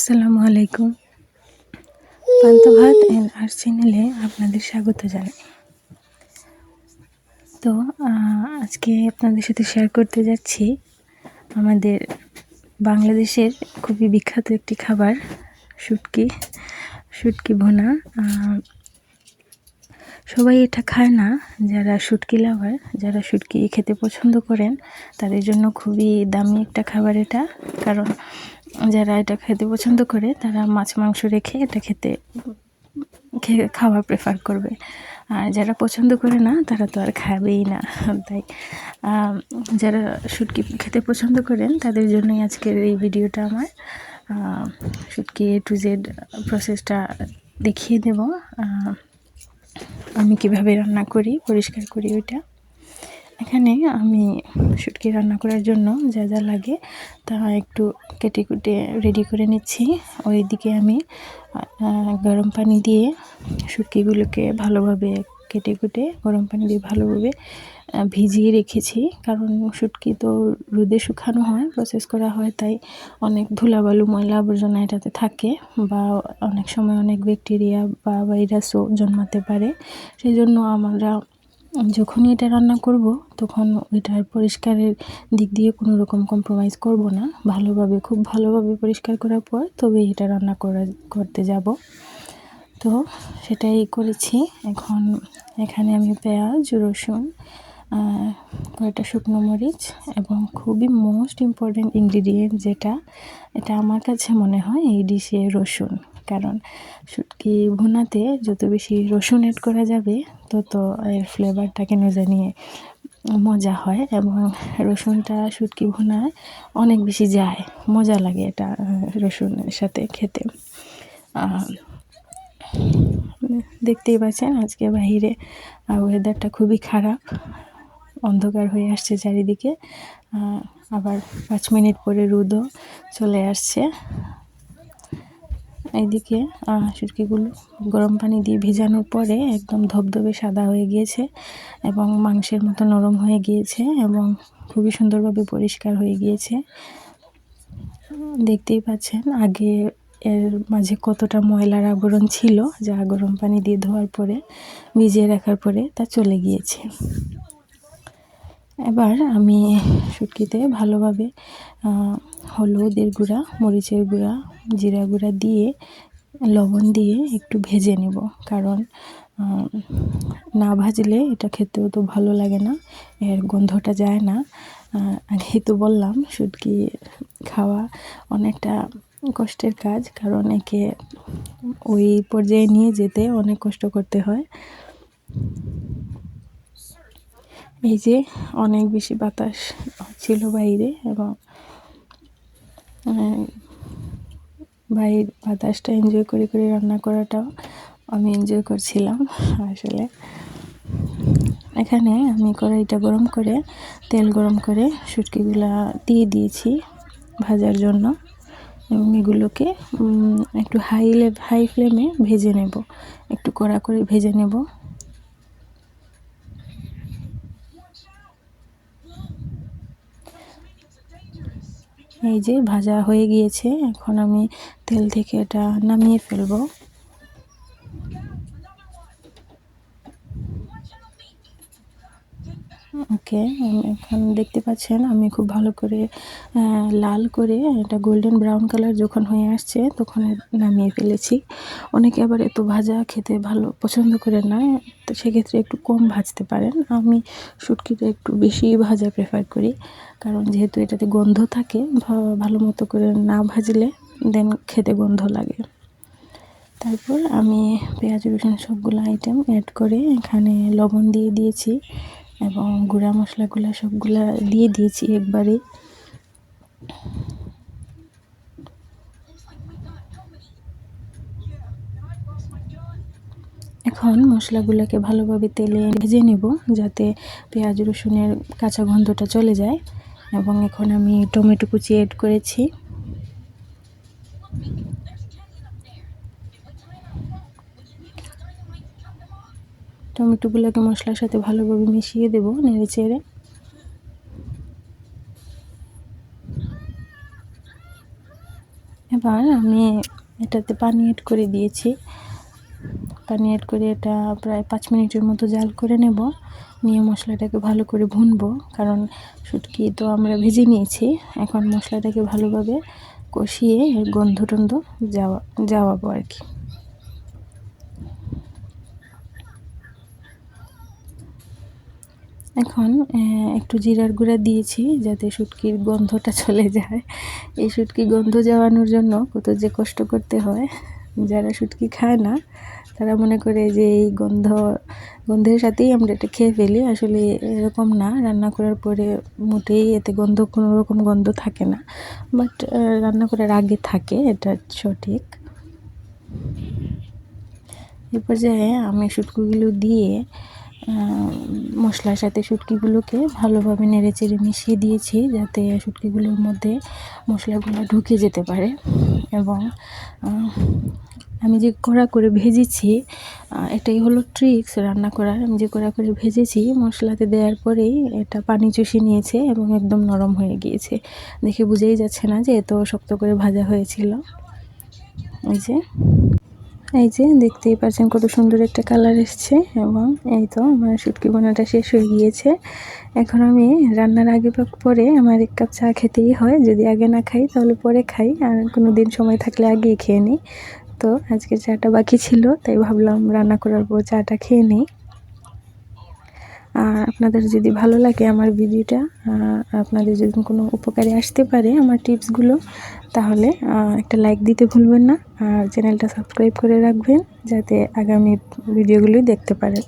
আসসালামু আলাইকুম। পান্ত ভাত অ্যান্ড আর চ্যানেলে আপনাদের স্বাগত জানাই। তো আজকে আপনাদের সাথে শেয়ার করতে যাচ্ছি আমাদের বাংলাদেশের খুবই বিখ্যাত একটি খাবার, শুটকি শুটকি ভুনা। সবাই এটা খায় না। যারা শুটকি লাভার, যারা শুটকি খেতে পছন্দ করেন, তাদের জন্য খুবই দামি একটা খাবার এটা। কারণ যারা এটা খেতে পছন্দ করে, তারা মাছ, মাংস রেখে এটা খেতে খাওয়া প্রেফার করবে। আর যারা পছন্দ করে না, তারা তো আর খাবেই না। তাই যারা শুটকি খেতে পছন্দ করেন, তাদের জন্যই আজকের এই ভিডিওটা আমার। শুটকি এ টু জেড প্রসেসটা দেখিয়ে দেব। আমি কীভাবে রান্না করি, পরিষ্কার করি ওইটা। এখানে আমি শুটকি রান্না করার জন্য যা যা লাগে তা একটু কেটে কুটে রেডি করে নিচ্ছি। ওই দিকে আমি গরম পানি দিয়ে শুটকিগুলোকে ভালোভাবে কেটে কুটে, গরম পানি দিয়ে ভালোভাবে ভিজিয়ে রেখেছি। কারণ শুটকি তো রোদে শুকানো হয় প্রসেস করা হয়, তাই অনেক ধুলাবালু ময়লা আবর্জনা এটাতে থাকে বা অনেক সময় অনেক ব্যাকটেরিয়া বা ভাইরাসও জন্মাতে পারে। সেই জন্য আমরা যখনই এটা রান্না করব, তখন ওইটার পরিষ্কারের দিক দিয়ে কোনো রকম কম্প্রোমাইজ করব না। ভালোভাবে, খুব ভালোভাবে পরিষ্কার করার পর তবে এটা রান্না করা, করতে যাব। তো সেটাই করেছি। এখন এখানে আমি পেঁয়াজ, রসুন কয়েকটা শুকনো মরিচ এবং খুবই মোস্ট ইম্পর্ট্যান্ট ইনগ্রিডিয়েন্ট যেটা, এটা আমার কাছে মনে হয় এই ডিশে রসুন। কারণ শুটকি ভুনাতে যত বেশি রসুন অ্যাড করা যাবে, তত এর ফ্লেভারটা কেন জানিয়ে মজা হয় এবং রসুনটা শুটকি ভুনায় অনেক বেশি যায়। মজা লাগে এটা রসুনের সাথে খেতে। দেখতেই পাচ্ছেন আজকে বাহিরে ওয়েদারটা খুবই খারাপ। অন্ধকার হয়ে আসছে চারিদিকে। আবার পাঁচ মিনিট পরে রোদও চলে আসছে। এইদিকে আহ, শুটকিগুলো গরম পানি দিয়ে ভিজানোর পরে একদম ধবধবে সাদা হয়ে গিয়েছে এবং মাংসের মতো নরম হয়ে গিয়েছে এবং খুবই সুন্দরভাবে পরিষ্কার হয়ে গিয়েছে। দেখতেই পাচ্ছেন আগে এর মাঝে কতটা ময়লার আবরণ ছিল যা গরম পানি দিয়ে ধোয়ার পরে ভিজিয়ে রাখার পরে তা চলে গিয়েছে। এবার আমি শুটকিতে ভালোভাবে হলুদের গুঁড়া, মরিচের গুঁড়া, জিরা গুঁড়া দিয়ে, লবণ দিয়ে একটু ভেজে নেব। কারণ না ভাজলে এটা খেতেও তো ভালো লাগে না, এর গন্ধটা যায় না। আগেই তো বললাম, শুটকি খাওয়া অনেকটা কষ্টের কাজ, কারণ একে ওই পর্যায়ে নিয়ে যেতে অনেক কষ্ট করতে হয়। এই যে অনেক বেশি বাতাস ছিল বাইরে এবং আহ, বাইরের বাতাসটা এনজয় করে করে রান্না করাটাও আমি এনজয় করছিলাম আসলে। এখানে আমি কড়াইটা গরম করে তেল গরম করে শুটকিগুলা দিয়ে দিয়েছি ভাজার জন্য এবং এগুলোকে একটু হাই হাই ফ্লেমে ভেজে নেব। একটু কড়া করে ভেজে নেব। এই যে ভাজা হয়ে গিয়েছে এখন আমি তেল থেকে এটা নামিয়ে ফেলব। ওকে এখন দেখতে পাচ্ছেন আমি খুব ভালো করে লাল করে এটা গোল্ডেন ব্রাউন কালার যখন হয়ে আসছে তখন নামিয়ে ফেলেছি। অনেকে আবার এত ভাজা খেতে ভালো পছন্দ করে না, তো সেক্ষেত্রে একটু কম ভাজতে পারেন। আমি শুটকিটা একটু বেশি ভাজা প্রেফার করি, কারণ যেহেতু এটাতে গন্ধ থাকে ভালো মতো করে না ভাজলে দেন খেতে গন্ধ লাগে। তারপর আমি পেঁয়াজ রসুন সবগুলো আইটেম অ্যাড করে এখানে লবণ দিয়ে দিয়েছি। এবং গুঁড়া মশলাগুলো সবগুলা দিয়ে দিয়েছি একবারে। এখন মশলাগুলোকে ভালোভাবে তেলে ভেজে নেব যাতে পেঁয়াজ, রসুনের কাঁচা গন্ধটা চলে যায়। এবং এখন আমি টমেটো কুচি অ্যাড করেছি। টমেটোগুলোকে মশলার সাথে ভালোভাবে মিশিয়ে দেব নেড়ে চেড়ে। এবার আমি এটাতে পানি অ্যাড করে দিয়েছি। পানি অ্যাড করে এটা প্রায় পাঁচ মিনিটের মতো জাল করে নেব। নিয়ে মশলাটাকে ভালো করে ভুনবো, কারণ শুটকি তো আমরা ভেজে নিয়েছি। এখন মশলাটাকে ভালোভাবে কষিয়ে এর গন্ধ টন্ধ যাওয়া, যাওয়াবো আর কি। এখন একটু জিরার গুঁড়া দিয়েছি যাতে শুটকির গন্ধটা চলে যায়। এই শুটকি গন্ধ যাওয়ানোর জন্য কত যে কষ্ট করতে হয়, যারা শুটকি খায় না, তারা মনে করে যে এই গন্ধ, গন্ধের সাথেই আমরা এটা খেয়ে ফেলি। আসলে এরকম না, রান্না করার পরে মোটেই এতে গন্ধ, কোনো রকম গন্ধ থাকে না। বাট রান্না করার আগে থাকে, এটা সঠিক। এ পর্যায়ে আমি শুটকুগুলো দিয়ে মশলার সাথে শুটকিগুলোকে ভালোভাবে নেড়ে চেড়ে মিশিয়ে দিয়েছি যাতে শুটকিগুলোর মধ্যে মশলাগুলো ঢুকে যেতে পারে। এবং আমি যে কড়া করে ভেজেছি এটাই হলো ট্রিক্স রান্না করার। আমি যে কড়া করে ভেজেছি, মশলাতে দেওয়ার পরেই এটা পানি চুষে নিয়েছে এবং একদম নরম হয়ে গিয়েছে। দেখে বুঝেই যাচ্ছে না যে এত শক্ত করে ভাজা হয়েছিল। ওই যে এই যে দেখতেই পাচ্ছেন কত সুন্দর একটা কালার এসছে এবং এই তো আমার শুটকি বোনাটা শেষ হয়ে গিয়েছে। এখন আমি রান্নার আগে বা পরে আমার এক কাপ চা খেতেই হয়। যদি আগে না খাই তাহলে পরে খাই আর কোনো দিন সময় থাকলে আগেই খেয়ে নিই। তো আজকে চাটা বাকি ছিল, তাই ভাবলাম রান্না করার পর চাটা খেয়ে নিই। আর আপনাদের যদি ভালো লাগে আমার ভিডিওটা আপনাদের যদি কোনো উপকারে আসতে পারে আমার টিপসগুলো, তাহলে একটা লাইক দিতে ভুলবেন না। আর চ্যানেলটা সাবস্ক্রাইব করে রাখবেন, যাতে আগামী ভিডিওগুলোই দেখতে পারেন।